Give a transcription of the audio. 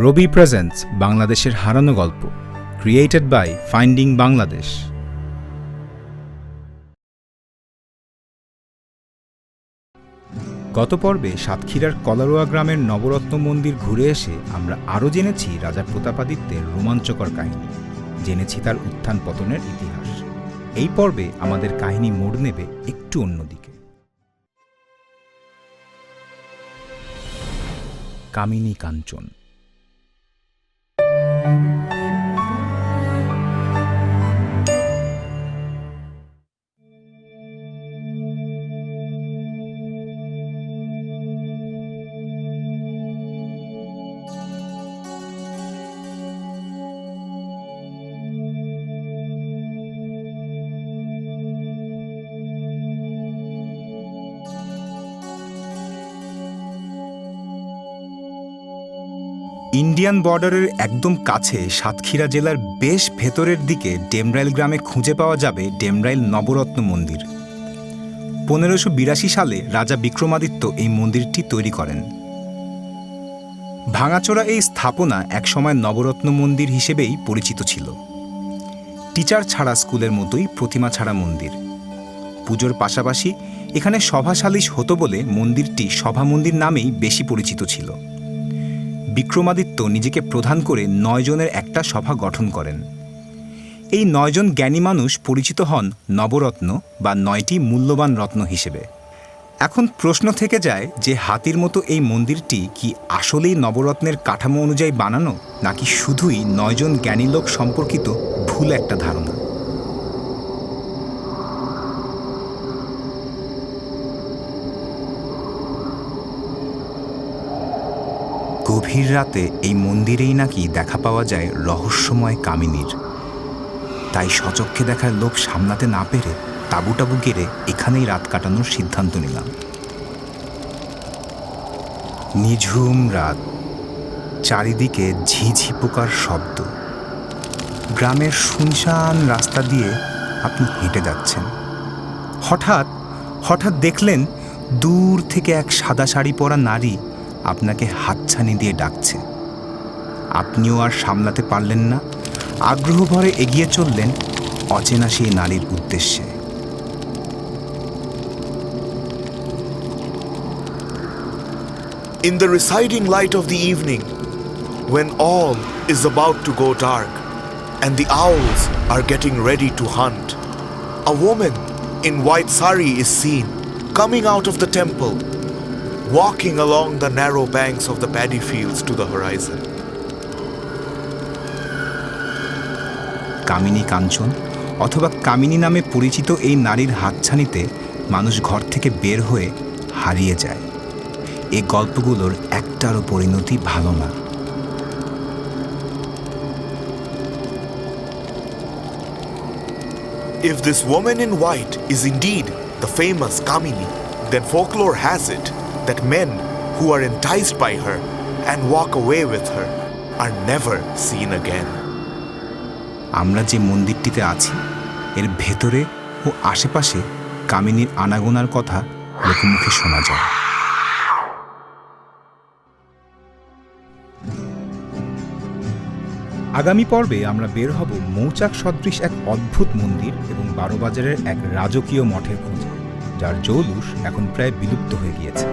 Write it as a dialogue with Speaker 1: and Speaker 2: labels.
Speaker 1: রবি presents বাংলাদেশের হারানো গল্প ক্রিয়েটেড বাই ফাইন্ডিং বাংলাদেশ গত পর্বে সাতক্ষীরার কলারোয়া গ্রামের নবরত্ন মন্দির ঘুরে এসে আমরা আরও জেনেছি রাজা প্রতাপাদিত্যের রোমাঞ্চকর কাহিনী, জেনেছি তার উত্থান পতনের ইতিহাস। এই পর্বে আমাদের কাহিনী মোড় নেবে একটু অন্যদিকে। কামিনী কাঞ্চন Thank you. ইন্ডিয়ান বর্ডারের একদম কাছে সাতক্ষীরা জেলার বেশ ভেতরের দিকে ডেমরাইল গ্রামে খুঁজে পাওয়া যাবে ডেমরাইল নবরত্ন মন্দির। পনেরোশো বিরাশি সালে রাজা বিক্রমাদিত্য এই মন্দিরটি তৈরি করেন। ভাঙাচোরা এই স্থাপনা একসময় নবরত্ন মন্দির হিসেবেই পরিচিত ছিল। টিচার ছাড়া স্কুলের মতোই প্রতিমা ছাড়া মন্দির। পুজোর পাশাপাশি এখানে সভাশালিশ হতো বলে মন্দিরটি সভা মন্দির নামেই বেশি পরিচিত ছিল। বিক্রমাদিত্য নিজেকে প্রধান করে নয়জনের একটা সভা গঠন করেন। এই নয়জন জ্ঞানী মানুষ পরিচিত হন নবরত্ন বা নয়টি মূল্যবান রত্ন হিসেবে। এখন প্রশ্ন থেকে যায় যে হাতির মতো এই মন্দিরটি কি আসলেই নবরত্নের কাঠামো অনুযায়ী বানানো, নাকি শুধুই নয়জন জ্ঞানী লোক সম্পর্কিত ভুল একটা ধারণা? গভীর রাতে এই মন্দিরেই নাকি দেখা পাওয়া যায় রহস্যময় কামিনীর। তাই সচক্ষে দেখার লোক সামলাতে না পেরে তাবু টাবু গেড়ে এখানেই রাত কাটানোর সিদ্ধান্ত নিলাম। নিঝুম রাত, চারিদিকে ঝিঝি পোকার শব্দ। গ্রামের শুনশান রাস্তা দিয়ে আপনি হেঁটে যাচ্ছেন। হঠাৎ হঠাৎ দেখলেন দূর থেকে এক সাদা শাড়ি পরা নারী আপনাকে হাতছানি দিয়ে ডাকছে আপনিও আর সামলাতে পারলেন না আগ্রহ ভরে এগিয়ে চললেন অচেনা সেই নারীর উদ্দেশ্যে
Speaker 2: In the receding light of the evening, when all is about to go dark and the owls are getting ready to hunt, a woman in white sari is seen coming out of the temple, walking along the narrow banks of the paddy fields to the horizon.
Speaker 1: কামিনী কাঞ্চন অথবা কামিনী নামে পরিচিত এই নারীর হাতছানিতে মানুষ ঘর থেকে বের হয়ে হারিয়ে যায় এই গল্পগুলোর একটারও পরিণতি ভালো না
Speaker 2: If this woman in white is indeed the famous Kamini, then folklore has it that men who are enticed by her and walk away with her are never seen again.
Speaker 1: আমরা যে মন্দিরটিতে আছি, এর ভেতরে ও আশেপাশে কামিনীর আনাগোনার কথা লোকমুখে শোনা যায় আগামী পর্বে আমরা বের হব মৌচাক সদৃশ এক অদ্ভুত মন্দির এবং বারোবাজারের এক রাজকীয় মঠের খোঁজে যার জৌলুস এখন প্রায় বিলুপ্ত হয়ে গিয়েছে।